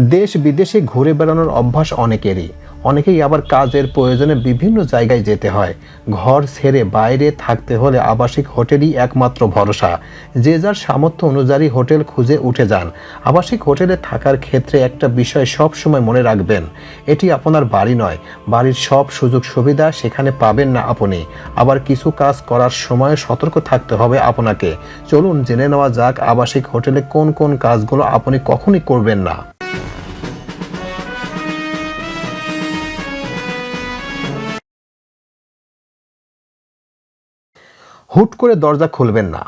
দেশ বিদেশে ঘুরে বেড়ানোর অভ্যাস অনেকেরই। অনেকেই আবার কাজের প্রয়োজনে বিভিন্ন জায়গায় যেতে হয়। ঘর ছেড়ে বাইরে থাকতে হলে আবাসিক হোটেলই একমাত্র ভরসা। যে যার সামর্থ্য অনুযায়ী হোটেল খুঁজে উঠে যান। আবাসিক হোটেলে থাকার ক্ষেত্রে একটা বিষয় সব সময় মনে রাখবেন। এটি আপনার বাড়ি নয়। বাড়ির সব সুযোগ সুবিধা সেখানে পাবেন না আপনি। আবার কিছু কাজ করার সময় সতর্ক থাকতে হবে আপনাকে। চলুন জেনে নেওয়া যাক আবাসিক হোটেলে কোন কোন কাজগুলো আপনি কখনই করবেন না। হুট করে দরজা খুলবেন না।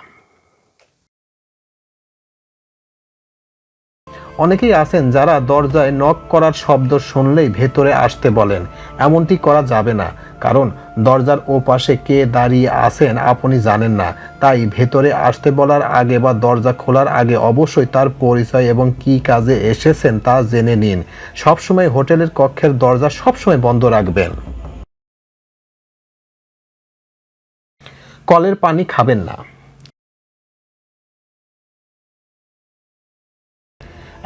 অনেকেই আছেন যারা দরজায় নক করার শব্দ শুনলেই ভেতরে আসতে বলেন। এমনটি করা যাবে না, কারণ দরজার ওপাশে কে দাঁড়িয়ে আছেন আপনি জানেন না। তাই ভেতরে আসতে বলার আগে বা দরজা খোলার আগে অবশ্যই তার পরিচয় এবং কি কাজে এসেছেন তা জেনে নিন। সবসময় হোটেলের কক্ষের দরজা সবসময় বন্ধ রাখবেন। কলের পানি খাবেন না।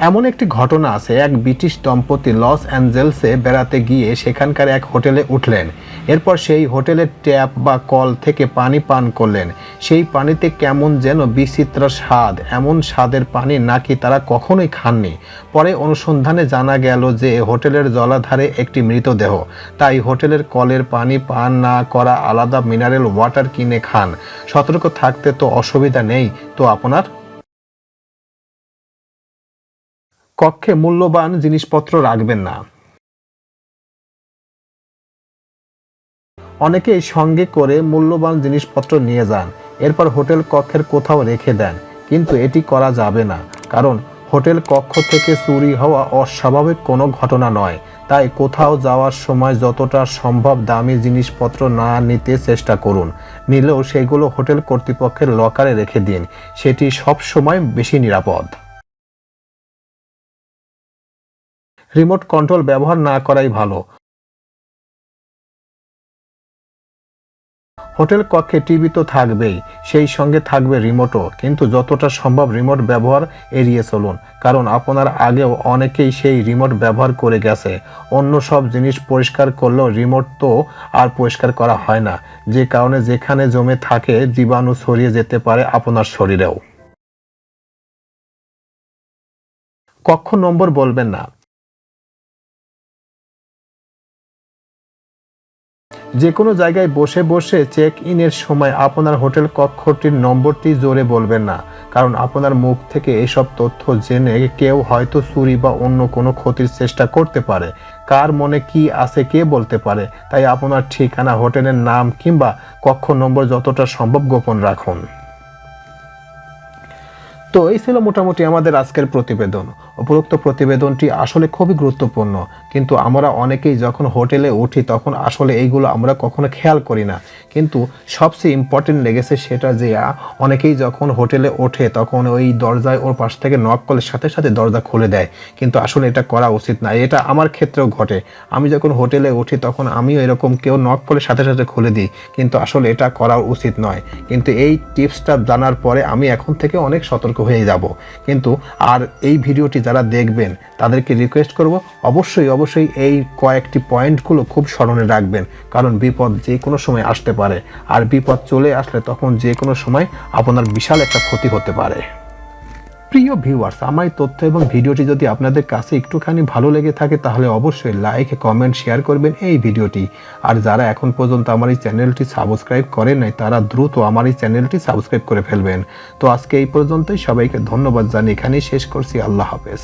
এমন একটি ঘটনা আছে, এক ব্রিটিশ দম্পতি লস অ্যাঞ্জেলসে বেড়াতে গিয়ে সেখানকার এক হোটেলে উঠলেন। এরপর সেই হোটেলের ট্যাপ বা কল থেকে পানি পান করলেন। সেই পানিতে কেমন যেন বিচিত্র স্বাদ, এমন স্বাদের পানি নাকি তারা কখনোই খাননি। পরে অনুসন্ধানে জানা গেল যে হোটেলের জলাধারে একটি মৃতদেহ। তাই হোটেলের কলের পানি পান না করা আলাদা মিনারেল ওয়াটার কিনে খান। সতর্ক থাকতে তো অসুবিধা নেই। তো আপনার? কক্ষে মূল্যবান জিনিসপত্র রাখবেন না। অনেকেই সঙ্গে করে মূল্যবান জিনিসপত্র নিয়ে যান, এরপর হোটেল কক্ষের কোথাও রেখে দেন, কিন্তু এটি করা যাবে না, কারণ হোটেল কক্ষ থেকে চুরি হওয়া অস্বাভাবিক কোনো ঘটনা নয়, তাই কোথাও যাওয়ার সময় যতটা সম্ভব দামি জিনিসপত্র না নিতে চেষ্টা করুন, নিলেও সেগুলো হোটেল কর্তৃপক্ষের লকারে রেখে দিন, সেটি সব সময় বেশি নিরাপদ। রিমোট কন্ট্রোল ব্যবহার না করাই ভালো। হোটেল কক্ষে টিভি তো থাকবেই, সেই সঙ্গে থাকবে রিমোটও কিন্তু যতটা সম্ভব রিমোট ব্যবহার এড়িয়ে চলুন, কারণ আপনার আগেও অনেকেই সেই রিমোট ব্যবহার করে গেছে। অন্য সব জিনিস পরিষ্কার করলেও রিমোট তো আর পরিষ্কার করা হয় না। যে কারণে যেখানে জমে থাকে জীবাণু ছড়িয়ে যেতে পারে আপনার শরীরেও। কক্ষ নম্বর বলবেন না। যে কোনো জায়গায় বসে বসে চেক ইনের সময় আপনার হোটেল কক্ষটির নম্বরটি জোরে বলবেন না, কারণ আপনার মুখ থেকে এসব তথ্য জেনে কেউ হয়তো চুরি বা অন্য কোনো ক্ষতির চেষ্টা করতে পারে। কার মনে কি আছে কে বলতে পারে? তাই আপনার ঠিকানা, হোটেলের নাম কিংবা কক্ষ নম্বর যতটা সম্ভব গোপন রাখুন। তো এই ছিল মোটামুটি আমাদের আজকের প্রতিবেদন। উপরোক্ত প্রতিবেদনটি আসলে খুবই গুরুত্বপূর্ণ। কিন্তু আমরা অনেকেই যখন হোটেলে উঠি, তখন আসলে এইগুলো আমরা কখনো খেয়াল করি না। কিন্তু সবচেয়ে ইম্পর্টেন্ট লেগেছে সেটা যে, অনেকেই যখন হোটেলে ওঠে, তখন ওই দরজায় ওর পাশ থেকে নক করলে সাথে সাথে দরজা খুলে দেয়। কিন্তু আসলে এটা করা উচিত না। এটা আমার ক্ষেত্রেও ঘটে। আমি যখন হোটেলে উঠি, তখন আমিও এরকম কেউ নক করলে সাথে সাথে খুলে দিই। কিন্তু আসলে এটা করা উচিত নয়। কিন্তু এই টিপসটা জানার পরে আমি এখন থেকে অনেক সতর্ক হয়ে যাব। কিন্তু আর এই ভিডিওটি যারা দেখবেন, তাদেরকে রিকোয়েস্ট করব, অবশ্যই অবশ্যই এই কয়েকটি পয়েন্টগুলো খুব স্মরণে রাখবেন। কারণ বিপদ যে কোনো সময় আসতে পারে। আর বিপদ চলে আসলে তখন যে কোনো সময় আপনার বিশাল একটা ক্ষতি হতে পারে। প্রিয় ভিউয়ার্স আমার এই তথ্য এবং ভিডিওটি যদি আপনাদের কাছে একটুখানি ভালো লেগে থাকে, তাহলে অবশ্যই লাইক কমেন্ট শেয়ার করবেন এই ভিডিওটি। আর যারা এখন পর্যন্ত আমার এই চ্যানেলটি সাবস্ক্রাইব করেন নাই, তারা দ্রুত আমার এই চ্যানেলটি সাবস্ক্রাইব করে ফেলবেন। তো আজকে এই পর্যন্তই, সবাইকে ধন্যবাদ জানিয়ে এখানেই শেষ করছি। আল্লাহ হাফেজ।